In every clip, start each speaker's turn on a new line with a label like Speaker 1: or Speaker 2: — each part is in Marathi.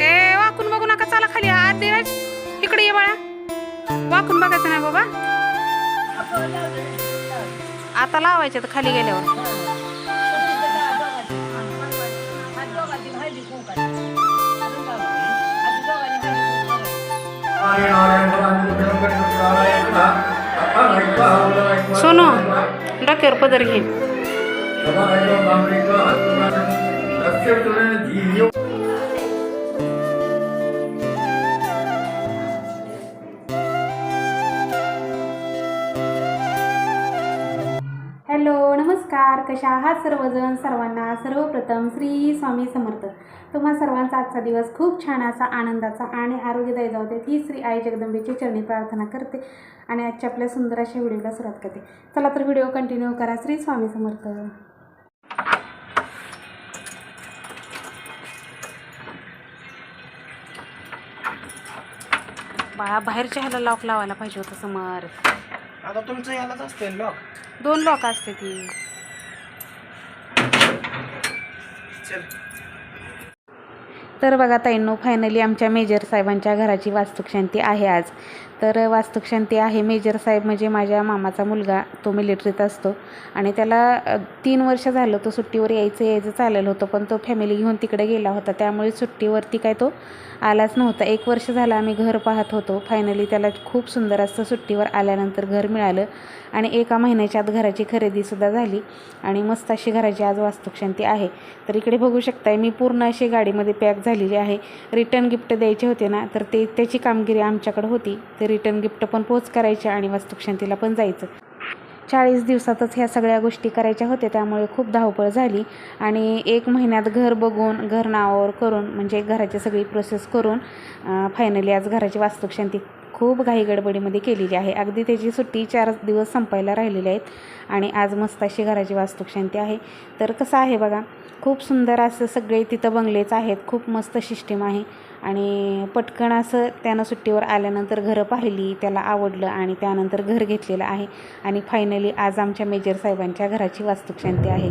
Speaker 1: ए वाकून बघू नका चला खाली आत देवाज इकडे ये बाळा. वाकून बघायचं नाही बाबा. आता लावायचे तर खाली गेल्यावर. सोनू എന്താ കെറുപ്പ് തെറിക്കും कशा आहात सर्वजण सर्वांना सर्वप्रथम श्री स्वामी समर्थ. तुम्हा सर्वांचा आजचा दिवस खूप छान असा आनंदाचा आणि आरोग्यदायी जाऊ देत ही श्री आई जगदंबेची चरणी प्रार्थना करते आणि आजच्या आपल्या सुंदर अशा व्हिडिओला सुरुवात करते. चला तर व्हिडिओ कंटिन्यू करा श्री स्वामी समर्थ. बाळा बाहेरच्या ह्याला लॉक लावायला पाहिजे होतं समोर.
Speaker 2: आता तुमचं यालाच असते लॉक
Speaker 1: दोन लॉक असते ती
Speaker 2: चल
Speaker 1: तर बघा ताईंनो फायनली आमच्या मेजर साहेबांच्या घराची वास्तुकशांती आहे आज. तर वास्तुकशांती आहे. मेजर साहेब म्हणजे माझ्या मामाचा मुलगा तो मिलिटरीत असतो. आणि त्याला तीन वर्ष झालं तो सुट्टीवर यायचं यायचं चालेलं होतं. पण तो फॅमिली घेऊन तिकडे गेला होता. त्यामुळे सुट्टीवरती काय तो आलाच नव्हता. एक वर्ष झालं आम्ही घर पाहत होतो. फायनली त्याला खूप सुंदर असं सुट्टीवर आल्यानंतर घर मिळालं. आणि एका महिन्याच्या आत घराची खरेदीसुद्धा झाली. आणि मस्त अशी घराची आज वास्तुकशांती आहे. तर इकडे बघू शकताय मी पूर्ण अशी गाडीमध्ये पॅक झालेली आहे. रिटर्न गिफ्ट द्यायचे होते ना तर ते त्याची कामगिरी आमच्याकडे होती. तर रिटर्न गिफ्ट पण पोच करायचे आणि वास्तुकशांतीला पण जायचं. चाळीस दिवसातच ह्या सगळ्या गोष्टी करायच्या होत्या त्यामुळे खूप धावपळ झाली. आणि एक महिन्यात घर बघून घर नावावर करून म्हणजे घराची सगळी प्रोसेस करून फायनली आज घराची वास्तुकशांती खूप घाई गडबडीमध्ये केलेली आहे. अगदी त्याची सुट्टी चार दिवस संपायला राहिलेली आहेत आणि आज मस्त अशी घराची वास्तुकशांती आहे. तर कसं आहे बघा खूप सुंदर असं सगळे तिथं बंगलेच आहेत खूप मस्त सिस्टीम आहे. आणि पटकन असं त्यानं सुट्टीवर आल्यानंतर घरं पाहिली त्याला आवडलं आणि त्यानंतर घर घेतलेलं आहे. आणि फायनली आज आमच्या मेजर साहेबांच्या घराची वास्तुकशांती आहे.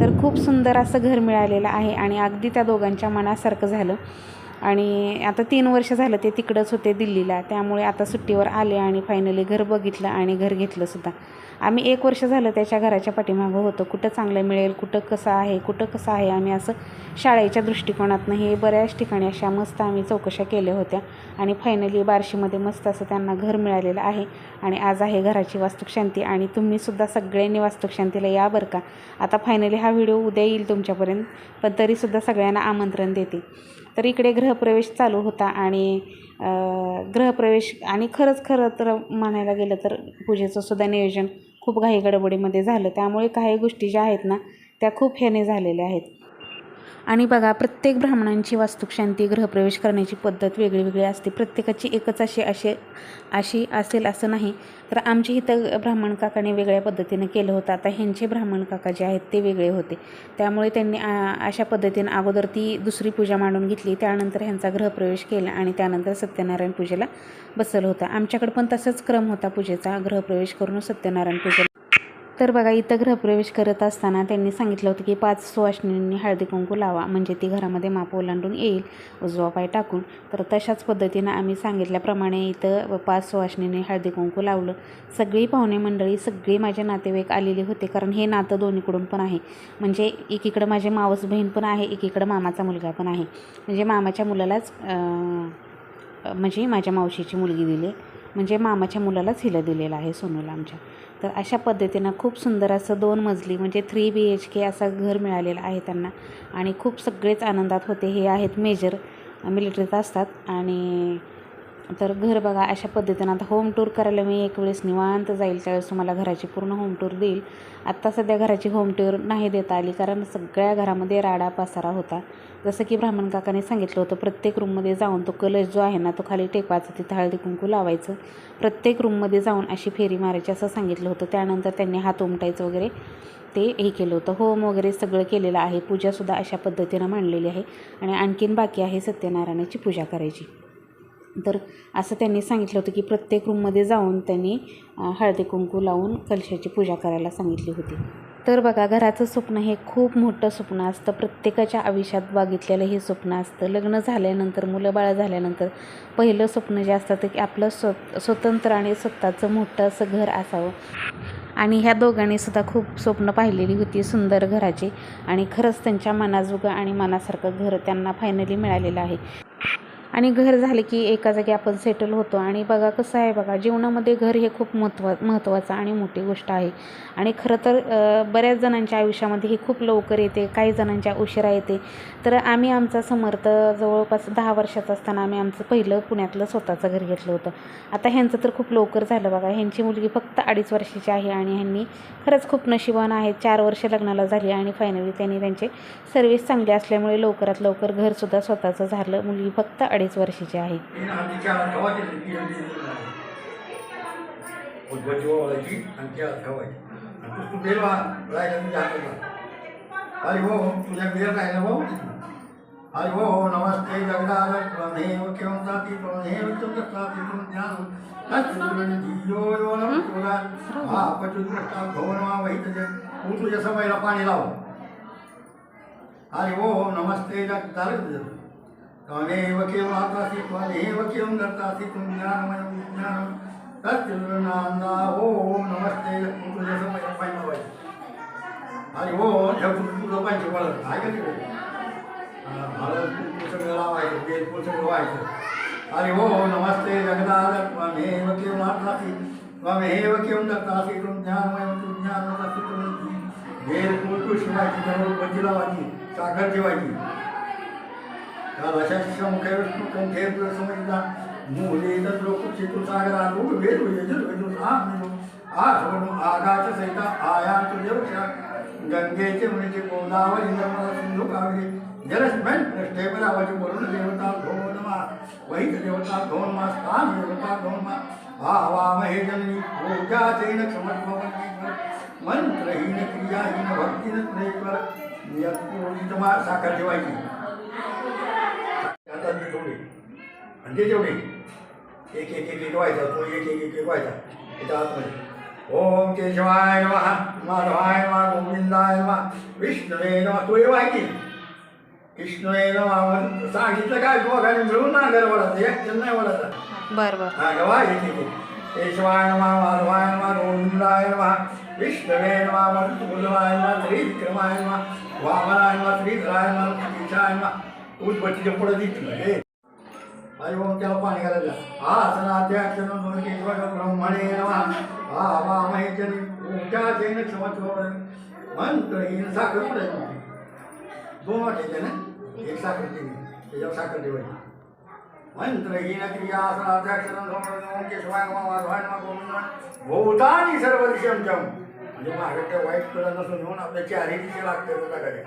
Speaker 1: तर खूप सुंदर असं घर मिळालेलं आहे आणि अगदी त्या दोघांच्या मनासारखं झालं. आणि आता तीन वर्ष झालं ते तिकडंच होते दिल्लीला. त्यामुळे आता सुट्टीवर आले आणि फायनली घर बघितलं आणि घर घेतलंसुद्धा आम्ही एक वर्ष झालं त्याच्या घराच्या पाठीमागं होतो. कुठं चांगलं मिळेल कुठं कसं आहे कुठं कसं आहे आम्ही असं शाळेच्या दृष्टिकोनातनं हे बऱ्याच ठिकाणी अशा मस्त आम्ही चौकशा केल्या होत्या. आणि फायनली बार्शीमध्ये मस्त असं त्यांना घर मिळालेलं आहे. आणि आज आहे घराची वास्तुकशांती आणि तुम्हीसुद्धा सगळ्यांनी वास्तुकशांतीला या बरं का. आता फायनली हा व्हिडिओ उद्या येईल तुमच्यापर्यंत पण तरीसुद्धा सगळ्यांना आमंत्रण देते. तर इकडे गृहप्रवेश चालू होता आणि अं, गृहप्रवेश आणि खरंच खरं तर म्हणायला गेलं तर पूजेचं सुद्धा नियोजन खूप घाई गडबडीमध्ये झालं. त्यामुळे काही गोष्टी ज्या आहेत ना त्या खूप ह्याने झालेल्या आहेत. आणि बघा प्रत्येक ब्राह्मणांची वास्तुशांती ग्रहप्रवेश करण्याची पद्धत वेगळी वेगळी असते. प्रत्येकाची एकच अशी असे अशी असेल असं नाही. तर आमच्या इथं ब्राह्मण काकाने वेगळ्या पद्धतीनं केलं होतं. आता ह्यांचे ब्राह्मण काका जे आहेत ते वेगळे होते. त्यामुळे त्यांनी आ, अशा पद्धतीनं अगोदर ती दुसरी पूजा मांडून घेतली. त्यानंतर ह्यांचा ग्रहप्रवेश केला आणि त्यानंतर सत्यनारायण पूजेला बसलं होतं. आमच्याकडे पण तसाच क्रम होता पूजेचा. ग्रहप्रवेश करून सत्यनारायण पूजेला तर बघा इथं गृहप्रवेश करत असताना त्यांनी सांगितलं होतं की पाच सुवासिनींनी हळदी कुंकू लावा म्हणजे ती घरामध्ये माप ओलांडून येईल उजवा पाय टाकून. तर तशाच पद्धतीनं आम्ही सांगितल्याप्रमाणे इथं पाच सुवासिनींनी हळदी कुंकू लावलं. सगळी पाहुणे मंडळी सगळी माझे नातेवाईक आलेले होते कारण हे नातं दोन्हीकडून पण आहे. म्हणजे एकीकडं माझे मावस बहीण पण आहे एकीकडं मामाचा मुलगा पण आहे. म्हणजे मामाच्या मुलालाच म्हणजे माझ्या मावशीची मुलगी दिली. म्हणजे मामाच्या मुलालाच हिला दिलेलं आहे सोनूला आमच्या. तर अशा पद्धतीनं खूप सुंदर असं दोन मजली म्हणजे थ्री बी एच के असं घर मिळालेलं आहे त्यांना. आणि खूप सगळेच आनंदात होते. हे आहेत मेजर मिलिटरीत असतात. आणि तर घर बघा अशा पद्धतीनं आता होम टूर करायला मी एक वेळेस निवांत जाईल त्यावेळेस तुम्हाला घराची पूर्ण होम टूर देईल. आत्ता सध्या घराची होम टूर नाही देता आली कारण सगळ्या घरामध्ये राडा पसारा होता. जसं की ब्राह्मण काकाने सांगितलं होतं प्रत्येक रूममध्ये जाऊन तो कलश जो आहे ना तो खाली टेकवायचा तिथं हळदी कुंकू लावायचं. प्रत्येक रूममध्ये जाऊन अशी फेरी मारायची असं सांगितलं होतं. त्यानंतर त्यांनी हात उमटायचं वगैरे ते हे केलं होतं. होम वगैरे सगळं केलेलं आहे. पूजासुद्धा अशा पद्धतीनं मांडलेली आहे. आणि आणखीन बाकी आहे सत्यनारायणाची पूजा करायची. तर असं त्यांनी सांगितलं होतं की प्रत्येक रूममध्ये जाऊन त्यांनी हळदी कुंकू लावून कलशाची पूजा करायला सांगितली होती. तर बघा घराचं स्वप्न हे खूप मोठं स्वप्न असतं. प्रत्येकाच्या आयुष्यात बघितलेलं हे स्वप्न असतं. लग्न झाल्यानंतर मुलं बाळं झाल्यानंतर पहिलं स्वप्न जे असतं ते की आपलं स्व स्वतंत्र आणि स्वतःचं मोठं असं घर असावं. आणि ह्या दोघांनी सुद्धा खूप स्वप्न पाहिलेली होती सुंदर घराची. आणि खरंच त्यांच्या मनाजोगं आणि मनासारखं घर त्यांना फायनली मिळालेलं आहे. आणि घर झाले की एका जागी आपण सेटल होतो. आणि बघा कसं आहे बघा जीवनामध्ये घर हे खूप महत्त्वा महत्त्वाचं आणि मोठी गोष्ट आहे. आणि खरं तर बऱ्याच जणांच्या आयुष्यामध्ये हे खूप लवकर येते काही जणांच्या उशिरा येते. तर आम्ही आमचा समर्थ जवळपास दहा वर्षाचा असताना आम्ही आमचं पहिलं पुण्यातलं स्वतःचं घर घेतलं होतं. आता ह्यांचं तर खूप लवकर झालं बघा. ह्यांची मुलगी फक्त अडीच वर्षाची आहे आणि ह्यांनी खरंच खूप नशिबान आहेत. चार वर्ष लग्नाला झाली आणि फायनली त्यांनी त्यांचे सर्विस चांगली असल्यामुळे लवकरात लवकर घरसुद्धा स्वतःचं झालं. मुलगी फक्त अडीच वर्षाची आहे.
Speaker 3: अरे हो तुझ्या भाऊ? अरे हो नमस्ते ज्ञानं यो यो तुला. हा पचुदृष्टा भवनमा वहितजे तू तुझ्या समयला पाणी लाव. अरे हो हो नमस्ते जगदाद त्वमेव किम् वातासि त्वमेव किं दत्तासि त्वं ज्ञानमयं विज्ञानं। तत्तिरुनान्दा ॐ नमस्ते तू तुझ्या समयला अरे हो ह्या तुझं आहे का तिकडे? हळद कुंकू लावायचं बेल फुल व्हायचं अरे हो नमस्ते जगदाद त्वमेव किम् मातासि त्वमेव किं दत्तासि त्वं ज्ञानमयं तु ज्ञानमयं तु बेल फुल तू शिवायची जवळ लावायची साखर ठेवायची त्याला शमुखे विष्णू कंठे समजता मूले तत्रो कुक्षितु सागरा रूप वेदु यजुर वेदु सामिनु आसवनु आकाश सहिता आयान्तु जरुषा गंगेचे मुनीचे गोदावरी नर्मदा सिंधू कावेरी जलस्मन पृष्ठे परावती वरुण देवता धो नमा वैत देवता धो नमा स्थान देवता धो नमा भावामहे जननी पूजा तेन क्षमत्वमन्येश्वर मंत्रहीन क्रियाहीन भक्तीन प्रेश्वर यत्पूजितमा साखर ठेवायची. आता मी थोडी आणि ते एक एक एक एक व्हायचा तो एक एक एक एक व्हायचा. त्याच्या आतमध्ये ओम केशवाय नमः माधवाय नमः गोविंदाय नमः विष्णुवे नमः. तो व्हायची. विष्णुवे नमः सांगितलं काय? दोघांनी मिळून ना घर वळायचं. एक जण नाही वळायचा.
Speaker 1: बरं बरं.
Speaker 3: हा गवा एक एक केशवाय नमः माधवाय नमः गोविंदाय नमः विष्णुवे नमः मधुसूदनाय नमः त्रिविक्रमाय नमः वामनाय नमः श्रीधराय नमः. श्रीशाय पुढे दिसलं हे. अरे त्याला पाणी घालायचं आसनाध्याक्षण ब्रह्मणे हा वामहे जनी पूजा जैन क्षमत्व मंत्रहीन साखर पुढे दोन वाटायचे ना? एक साखर ठेवी त्याच्यावर साखर ठेवायची. मंत्रहीन क्रिया आसनाध्याक्षण ब्रह्मणे केशवाय नमः माधवाय नमः गोविंद भूतानी सर्व दिशम जम म्हणजे मागे ते वाईट कलर नसून घेऊन आपल्या चारही दिशे लागते रोगाकडे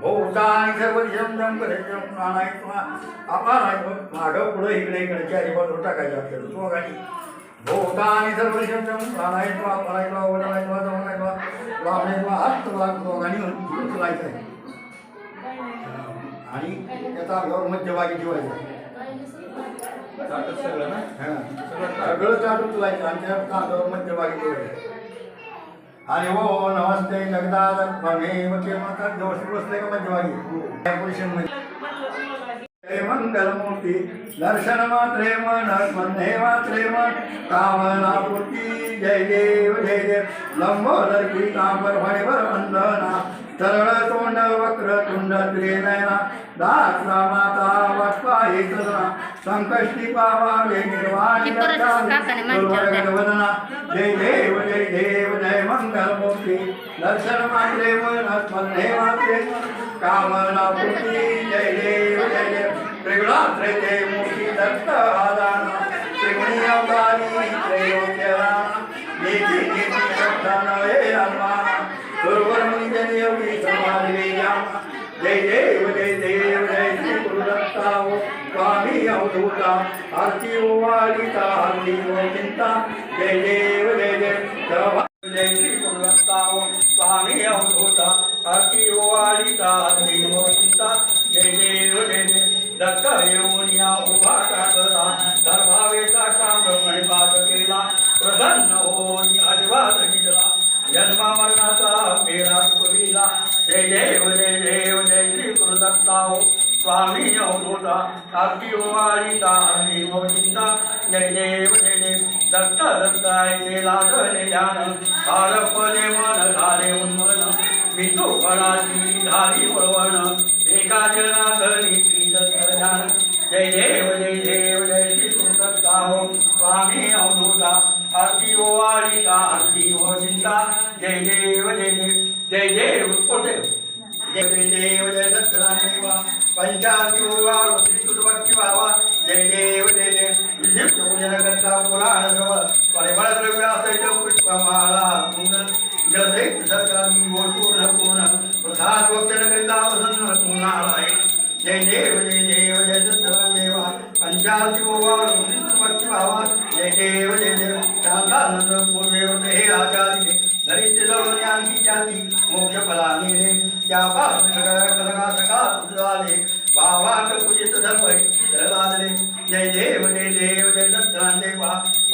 Speaker 3: भूतानी सर्व दिशम करे किंवा अपाराय मागं पुढं इकडे इकडे चारी बाजू टाकायचे आपल्याला दोघांनी भूतानी सर्व दिशम जम प्राणाय किंवा लावणे किंवा हात लाग दोघांनी उचलायचं आहे. आणि त्याचा अंगावर मध्यभागी ठेवायचा
Speaker 2: सगळं ना?
Speaker 3: सगळं चाटून तुलायचं आणि त्या कांद्यावर मध्यभागी ठेवायचं आणि हो नमस्ते जगदाद त्वमेव किं माता जोशी बसले का मध्यभागी पोझिशनमध्ये जय मंगलमूर्ती दर्शन मात्रे मन स्मरणे मात्रे मन कामना पूर्ती जय देव जय देव। लंबोदर पीतांबर फणीवर वंदना सरळ तोंड वक्र तुंड त्रिनयना दासरा माता वाटपाही सदना संकष्टी पावावे निर्वाणी
Speaker 4: हे काकाने मागितलं होतं.
Speaker 3: वदना। जय देव जय देव जय मंगल मूर्ती दर्शन मात्रे मन स्मरणे मात्रे कामना पूर्ती जय देव जय देव। त्रिगुणात्रे जय मूर्ती दत्त आदाना त्रिगुणी अवतारी त्रयोग्यराना नीती नीती शब्दान हे अन्माना गुरुवर मुनिजन योगी समाधी जामा जय देव जय देव जय श्री गुरुदत्ता ओ स्वामी अवधूता आरती ओवाळीता हरती ओ चिंता जय देव जय देव सर्व जय श्री गुरुदत्ता दत्त येऊन या उभा टाकला धर्मावेचा केला प्रसन्न होऊन आशीर्वाद दिला जन्म मरणाचा मेरा सुखविला. जय देव जय देव जय श्री गुरुदत्ताओ. स्वामी अवधूता आरती वारिता हरी गोविंदा. जय देव जय देव. दत्त दत्ताय ते लागले ज्ञान. भारपले मन झाले उन्मन. मी तो कराची धारी वळवण. एका जनाधनी श्री जय देव जय देव जय श्री गुरुदत्ताओ स्वामी अवधूता आरती वारिता आरती गोविंदा जय देव जय देव जय देव जय देव जय दत्तरामेवा जय देव जय देव. पूजन करता पुराण परिमळ पुष्पमाला कुंदन पूर्ण. प्रसाद वक्तन करिता प्रसन्न जय देव जय देव जय दत्तरामेवा पंचायती भक्ती बाबा जय देव जय देव शांतानंद पूर्वेवत हे आचार्य धरित्य जाऊन यांची जाती मोक्ष फलाने रे या पास सगळ्या कलगा सका उजळाले भावाट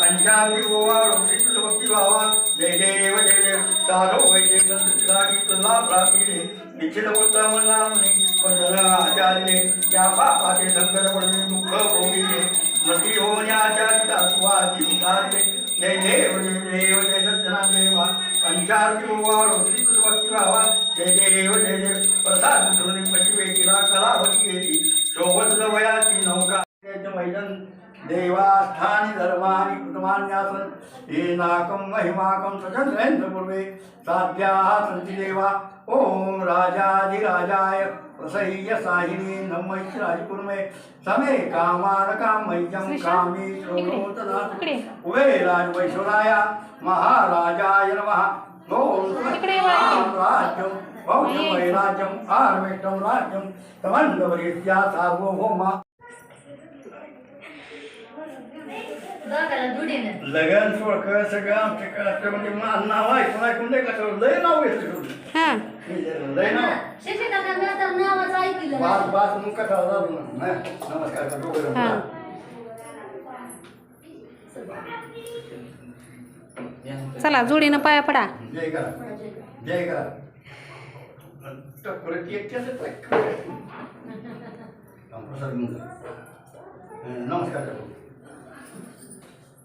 Speaker 3: पंजाबी गोवा कृष्ण भक्ती भावा जय देव जय देव. सारो वैद्य संतती तुला प्राप्ती रे निश्चित उत्तम नामने पंधरा आचार्य या पापाचे संकट पडले दुःख भोगिले. मती होण्याच्या स्वादी उदारले जय देव जय देव जय सत्यना देवा. पंचारती गोवाळ श्री भक्ती भावा. जय देव जय देव. प्रसाद सुरणी पचिवेटीला कलावती येती. सोबत वयाची नौका. मैदान. देवास्थानी धर्मानी कृतमान्यासन। हे नाकं महिमाकं स्वचंद्रेंद्र पूर्वे साध्याः सन्ति देवा। ओम राजाधिराजाय प्रसह्य साहिनी नमैश्च राजकुर्मे समे कामान कामय्यं कामे
Speaker 1: इकडे.
Speaker 3: उभे राजवैश्वराया महाराजाय नमः।
Speaker 1: वळ.
Speaker 3: राज्यं भव्यं वैराज्यं आर्मेष्टं राज्यं। तमन्दवरीत्या सार्वभौमा। लगन सोळख सगळं आमच्या राष्ट्रमध्ये मा- नाव ऐकून ऐकून लय कसं लय नाव घेतलं
Speaker 1: हां.
Speaker 3: लय नाव. बास. बास मग कथा झालं? नमस्कार
Speaker 1: चला जोडीनं पाया पडा.
Speaker 3: जय करा. जय करा. एकट्याच नमस्कार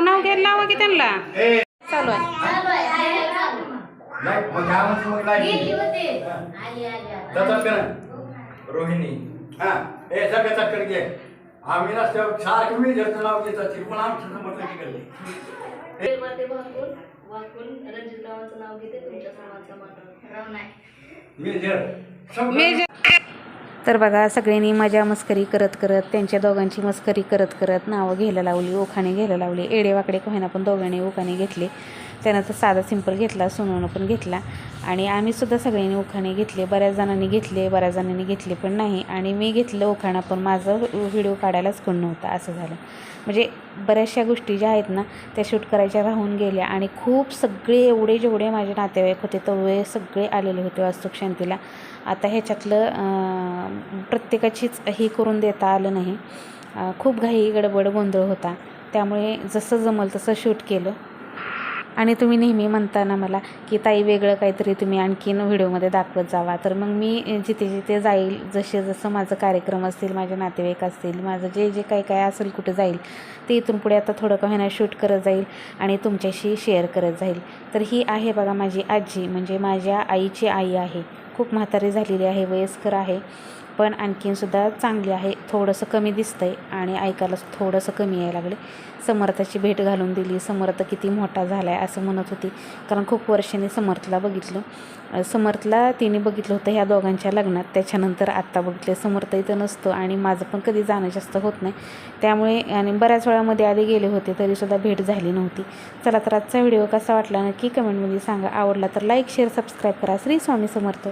Speaker 1: नाव घ्यायला लावा की त्यांना? चालू आहे.
Speaker 3: हा.
Speaker 2: रोहिणी.
Speaker 3: हा, ए, सगळं चटकन घे. आम्ही रस्त्यावर सारखं मी घरचं नाव घेत असतील, पण आमचं म्हटलं की
Speaker 5: वाकून रणजितरावांचं नाव घेते तुमच्या समाजचा.
Speaker 3: मी जर
Speaker 1: तर बघा सगळ्यांनी मजा मस्करी करत करत त्यांच्या दोघांची मस्करी करत करत नावं घ्यायला लावली ओखाणे घ्यायला लावली. एडेवाकडे कोहिना पण दोघांनी ओखाणे घेतले. त्यानं तर साधा सिंपल घेतला सोनवणं पण घेतला. आणि आम्हीसुद्धा सगळ्यांनी ओखाणे घेतले. बऱ्याच जणांनी घेतले बऱ्याच जणांनी घेतले पण नाही. आणि मी घेतलं ओखाणा पण माझं व्हिडिओ काढायलाच कोण नव्हता असं झालं. म्हणजे बऱ्याचशा गोष्टी ज्या आहेत ना त्या शूट करायच्या राहून गेल्या. आणि खूप सगळे एवढे जेवढे माझे नातेवाईक होते तेवढे सगळे आलेले होते वास्तुक शांतीला आता ह्याच्यातलं प्रत्येकाचीच हे करून देता आलं नाही. खूप घाई गडबड गोंधळ होता. त्यामुळे जसं जमल तसं शूट केलं. आणि तुम्ही नेहमी म्हणता ना मला की ताई वेगळं काहीतरी तुम्ही आणखीन व्हिडिओमध्ये दाखवत जावा. तर मग मी जिथे जिथे जाईल जसे जसं माझं कार्यक्रम असतील माझे नातेवाईक असतील माझं जे जे काही काय असेल कुठे जाईल ते इथून पुढे आता थोडं का होईना शूट करत जाईल आणि तुमच्याशी शेअर करत जाईल. तर ही आहे बघा माझी आजी म्हणजे माझ्या आईची आई आहे. खूप म्हातारी झालेली आहे वयस्कर आहे पण आणखीनसुद्धा चांगली आहे. थोडंसं कमी दिसतं आहे आणि ऐकायला थोडंसं कमी यायला लागले समर्थाची भेट घालून दिली. समर्थ किती मोठा झाला आहे असं म्हणत होती. कारण खूप वर्षांनी समर्थला बघितलं. समर्थला तिने बघितलं होतं ह्या दोघांच्या लग्नात. त्याच्यानंतर आत्ता बघितले समर्थ इथं नसतो आणि माझं पण कधी जाणं जास्त होत नाही. त्यामुळे आणि बऱ्याच वेळामध्ये आधी गेले होते तरीसुद्धा भेट झाली नव्हती. चला तर आजचा व्हिडिओ कसा वाटला नक्की कमेंटमध्ये सांगा. आवडला तर लाईक शेअर सबस्क्राईब करा. श्री स्वामी समर्थ.